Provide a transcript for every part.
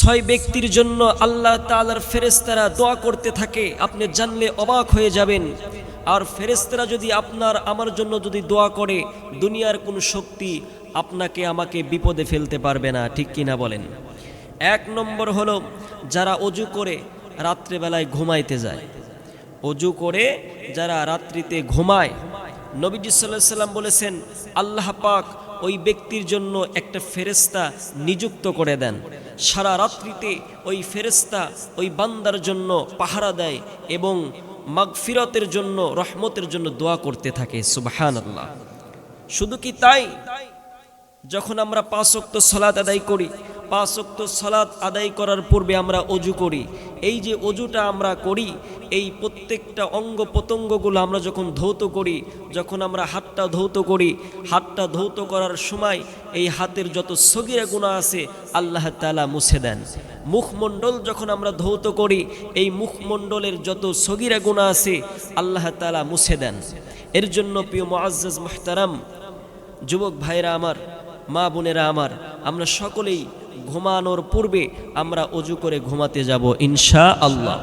ছয় ব্যক্তির জন্য আল্লাহ তাআলার ফেরেস্তারা দোয়া করতে থাকে, আপনি জানলে অবাক হয়ে যাবেন। আর ফেরেস্তারা যদি আপনার, আমার জন্য যদি দোয়া করে, দুনিয়ার কোনো শক্তি আপনাকে, আমাকে বিপদে ফেলতে পারবে না, ঠিক কিনা বলেন? এক নম্বর হলো, যারা অজু করে, রাত্রেবেলায় ঘুমাইতে যায়। অজু করে, যারা রাত্রিতে ঘুমায়, নবীজি সাল্লাহ সাল্লাম বলেছেন, আল্লাহ পাক ওই ব্যক্তির জন্য একটা ফেরেস্তা নিযুক্ত করে দেন। সারা রাত্রিতে ওই ফেরেস্তা ওই বান্দার জন্য পাহারা দেয় এবং মাগফিরতের জন্য, রহমতের জন্য দোয়া করতে থাকে সুবাহান শুধু কি তাই? যখন আমরা পাঁচ অক্ত সলাত আদায় করি পাঁচ অক্ত সলাৎ আদায় করার পূর্বে আমরা অজু করি। এই যে অজুটা আমরা করি, এই প্রত্যেকটা অঙ্গ প্রত্যঙ্গগুলো আমরা যখন ধৌত করি, যখন আমরা হাতটা ধৌত করি, হাতটা ধৌত করার সময় এই হাতের যত সগিরা গুণা আছে, আল্লাহ তালা মুছে দেন। মুখমণ্ডল যখন আমরা ধৌত করি, এই মুখমণ্ডলের যত সগিরা গুণা আছে, আল্লাহ তালা মুছে দেন। এর জন্য প্রিয় মোয়াজ্জাজ মাহতারাম, যুবক ভাইরা আমার, মা বোনেরা আমার, আমরা সকলেই ঘুমানোর পূর্বে আমরা অজু করে ঘুমাতে যাব ইনশা আল্লাহ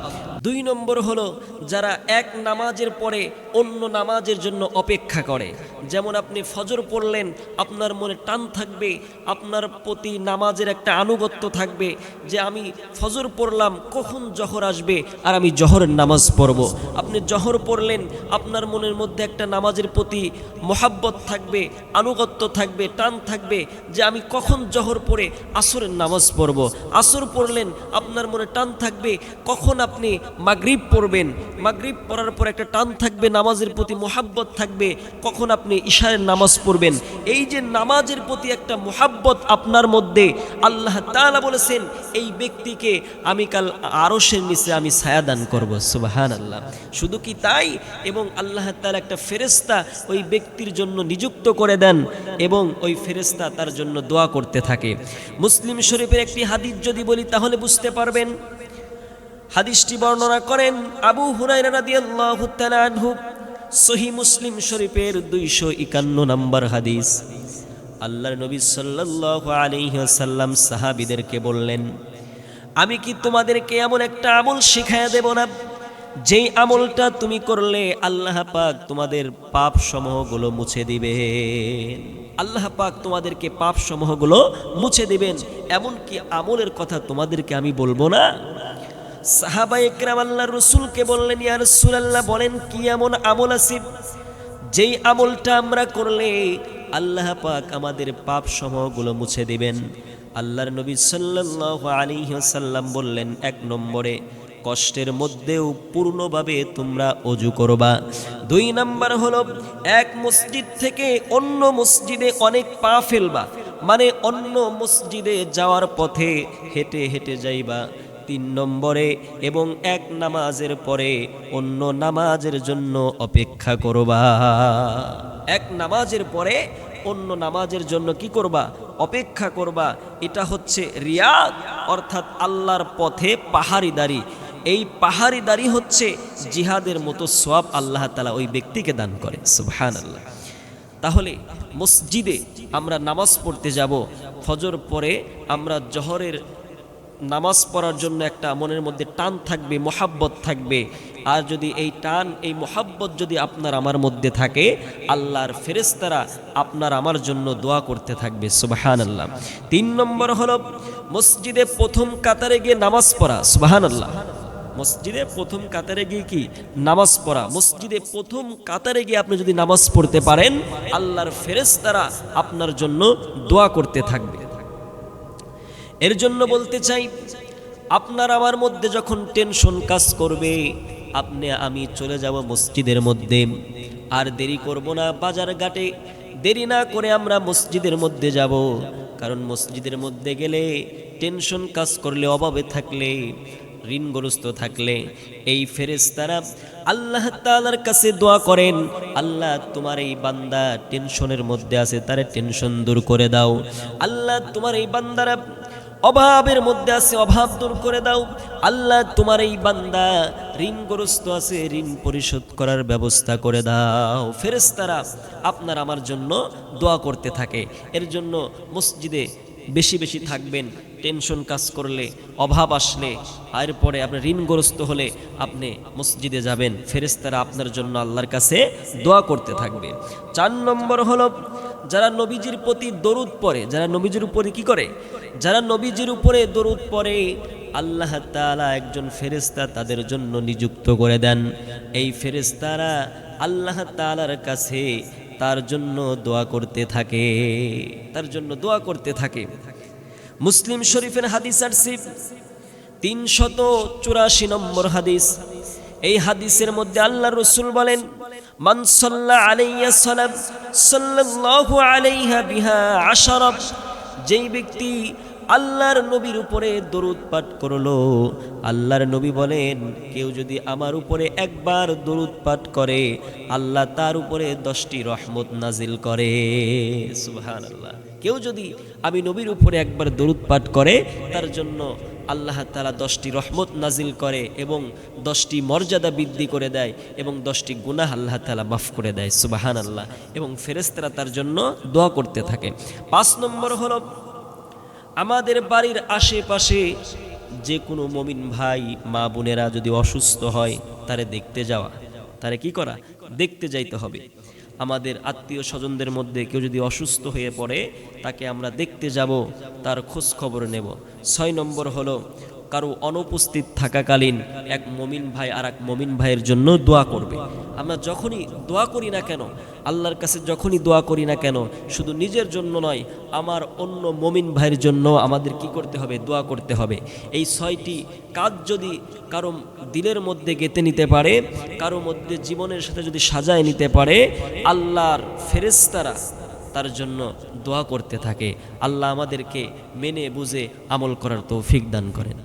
দুই নম্বর হলো যারা এক নামাজের পরে অন্য নামাজের জন্য অপেক্ষা করে। যেমন আপনি ফজর পড়লেন, আপনার মনে টান থাকবে, আপনার প্রতি নামাজের একটা আনুগত্য থাকবে যে আমি ফজর পড়লাম, কখন জহর আসবে আর আমি জহরের নামাজ পড়ব। আপনি জহর পড়লেন, আপনার মনের মধ্যে একটা নামাজের প্রতি মোহাব্বত থাকবে, আনুগত্য থাকবে, টান থাকবে যে আমি কখন জহর পড়ে আসরের নামাজ পড়ব। আসর পড়লেন, আপনার মনে টান থাকবে, কখন আপনি মাগরিব পড়বেন। মাগরিব পড়ার পর একটা টান থাকবে, নামাজের প্রতি মোহাব্বত থাকবে, কখন আপনি ঈশারের নামাজ পড়বেন। এই যে নামাজের প্রতি একটা মোহাব্বত আপনার মধ্যে, আল্লাহ তাআলা বলেছেন, এই ব্যক্তিকে আমি কাল আরশের নিচে আমি ছায়াদান করব। সুবাহান আল্লাহ শুধু কি তাই? এবং আল্লাহ তাআলা একটা ফেরেস্তা ওই ব্যক্তির জন্য নিযুক্ত করে দেন এবং ওই ফেরেস্তা তার জন্য দোয়া করতে থাকে। মুসলিম শরীফের একটি হাদিস যদি বলি, তাহলে বুঝতে পারবেন হাদিসটি বর্ণনা করেন আবু হুরাইরা রাদিয়াল্লাহু তাআলা আনহু। সহি মুসলিম শরীফের দুইশো একান্ন নম্বর হাদিস। আল্লাহর নবী ওয়াসাল্লাম সাহাবীদেরকে বললেন, আমি কি তোমাদেরকে এমন একটা আমল শিখাইয়া দেব না? যেই আমলটা তুমি করলে আল্লাহ পাক তোমাদের পাপ সমূহগুলো মুছে দিবেন। আল্লাহ পাক তোমাদেরকে পাপ সমূহগুলো মুছে দিবেন। এমন কি আমলের কথা তোমাদেরকে আমি বলব না? সাহাবা একরাম আল্লাহ রসুলকে বললেন, ইয়া রসুলাল্লাহ, বলেন কি এমন আমল আছে? যেই আমলটা আমরা করলে আল্লাহ পাক আমাদের পাপ সমূহগুলো মুছে দিবেন। আল্লাহর নবী সাল্লাল্লাহু আলাইহি ওয়াসাল্লাম বললেন, এক নম্বরে, কষ্টের মধ্যেও পূর্ণভাবে তোমরা অজু করবা। দুই নাম্বার হলো, এক মসজিদ থেকে অন্য মসজিদে অনেক পা ফেলবা। মানে অন্য মসজিদে যাওয়ার পথে হেঁটে হেঁটে যাইবা। তিন নম্বরে এবং এক নামাজের পরে অন্য নামাজের জন্য অপেক্ষা করবা। এক নামাজের পরে অন্য নামাজের জন্য কি করবা? অপেক্ষা করবা। এটা হচ্ছে রিয়াদ, অর্থাৎ আল্লাহর পথে পাহাড়িদারি। এই পাহাড়িদারি হচ্ছে জিহাদের মতো সব আল্লাহ তালা ওই ব্যক্তিকে দান করে। সুবহান আল্লাহ তাহলে মসজিদে আমরা নামাজ পড়তে যাব, ফজর পরে আমরা জহরের নামাজ পড়ার জন্য একটা মনের মধ্যে টান থাকবে, মোহাব্বত থাকবে। আর যদি এই টান, এই মোহাব্বত যদি আপনার আমার মধ্যে থাকে, আল্লাহর ফেরেস্তারা আপনার আমার জন্য দোয়া করতে থাকবে সুবাহান আল্লাহ তিন নম্বর হলো মসজিদে প্রথম কাতারে গিয়ে নামাজ পড়া সুবাহান আল্লাহ মসজিদে প্রথম কাতারে গিয়ে কি? নামাজ পড়া। মসজিদে প্রথম কাতারে গিয়ে আপনি যদি নামাজ পড়তে পারেন, আল্লাহর ফেরেস্তারা আপনার জন্য দোয়া করতে থাকবে। এর জন্য বলতে চাই, আপনার আমার মধ্যে যখন টেনশন কাজ করবে, আপনি, আমি চলে যাব মসজিদের মধ্যে। আর দেরি করব না, বাজার ঘাটে দেরি না করে আমরা মসজিদের মধ্যে যাব। কারণ মসজিদের মধ্যে গেলে টেনশন কাজ করলে, অভাবে থাকলে, ঋণগ্রস্ত থাকলে, এই ফেরেস্তারা আল্লাহ তাআলার কাছে দোয়া করেন, আল্লাহ, তোমার এই বান্দা টেনশনের মধ্যে আছে, তারে টেনশন দূর করে দাও। আল্লাহ, তোমার এই বান্দারা অভাবের মধ্যে আছে, অভাব দূর করে দাও। আল্লাহ তোমার এই বান্দা ঋণগ্রস্ত আছে, ঋণ পরিশোধ করার ব্যবস্থা করে দাও। ফেরেস্তারা আপনার আমার জন্য দোয়া করতে থাকে। এর জন্য মসজিদে বেশি বেশি থাকবেন, টেনশন কাজ করলে, অভাব আসলে। এরপরে আপনি ঋণগ্রস্ত হলে আপনি মসজিদে যাবেন। ফেরেস্তারা আপনার জন্য আল্লাহর কাছে দোয়া করতে থাকবে। চার নম্বর হলো যারা নবীজির প্রতি দরুদ পড়ে, যারা নবীজির উপরে কি করে? যারা নবীজির উপরে দরুদ পড়ে, আল্লাহ তাআলা একজন ফেরেস্তা তাদের জন্য নিযুক্ত করে দেন। এই ফেরেস্তারা আল্লাহ তাআলার কাছে তার জন্য দোয়া করতে থাকে, তার জন্য দোয়া করতে থাকে। মুসলিম শরীফের হাদিস আসছে তিনশত চুরাশি নম্বর হাদিস। এই হাদিসের মধ্যে আল্লাহ রসুল বলেন মান সাল্লা আলাইয়া সালাম সাল্লাল্লাহু আলাইহা বিহা আশারাব, যেই ব্যক্তি আল্লাহর নবীর উপরে দরুদ পাঠ করল, আল্লাহর নবী বলেন, কেউ যদি আমার উপরে একবার দরুদ পাঠ করে, আল্লাহ তার উপরে দশটি রহমত নাজিল করে। সুবহানাল্লাহ। কেউ যদি আমি নবীর উপরে একবার দরুদ পাঠ করে, তার জন্য আল্লাহ তালা দশটি রহমত নাজিল করে এবং দশটি মর্যাদা বৃদ্ধি করে দেয় এবং দশটি গুনাহ আল্লাহ তালা মাফ করে দেয় সুবাহান আল্লাহ এবং ফেরেস্তারা তার জন্য দোয়া করতে থাকে। পাঁচ নম্বর হলো, আমাদের বাড়ির আশেপাশে যে কোনো মমিন ভাই, মা বোনেরা যদি অসুস্থ হয়, তারে দেখতে যাওয়া। তারে কি করা? দেখতে যাইতে হবে। আমাদের আত্মীয় স্বজনদের মধ্যে কেউ যদি অসুস্থ হয়ে পড়ে, তাকে আমরা দেখতে যাব, তার খোঁজ খবর নেব। ছয় নম্বর হলো কারও অনুপস্থিত থাকাকালীন এক মমিন ভাই আর এক মমিন ভাইয়ের জন্য দোয়া করবে। আমরা যখনই দোয়া করি না কেন, আল্লাহর কাছে যখনই দোয়া করি না কেন, শুধু নিজের জন্য নয়, আমার অন্য মমিন ভাইয়ের জন্য আমাদের কি করতে হবে? দোয়া করতে হবে। এই ছয়টি কাজ যদি কারও দিলের মধ্যে গেঁথে নিতে পারে, কারও মধ্যে জীবনের সাথে যদি সাজায় নিতে পারে, আল্লাহর ফেরেস্তারা তার জন্য দোয়া করতে থাকে। আল্লাহ আমাদেরকে মেনে বুঝে আমল করার তৌফিক দান করেন।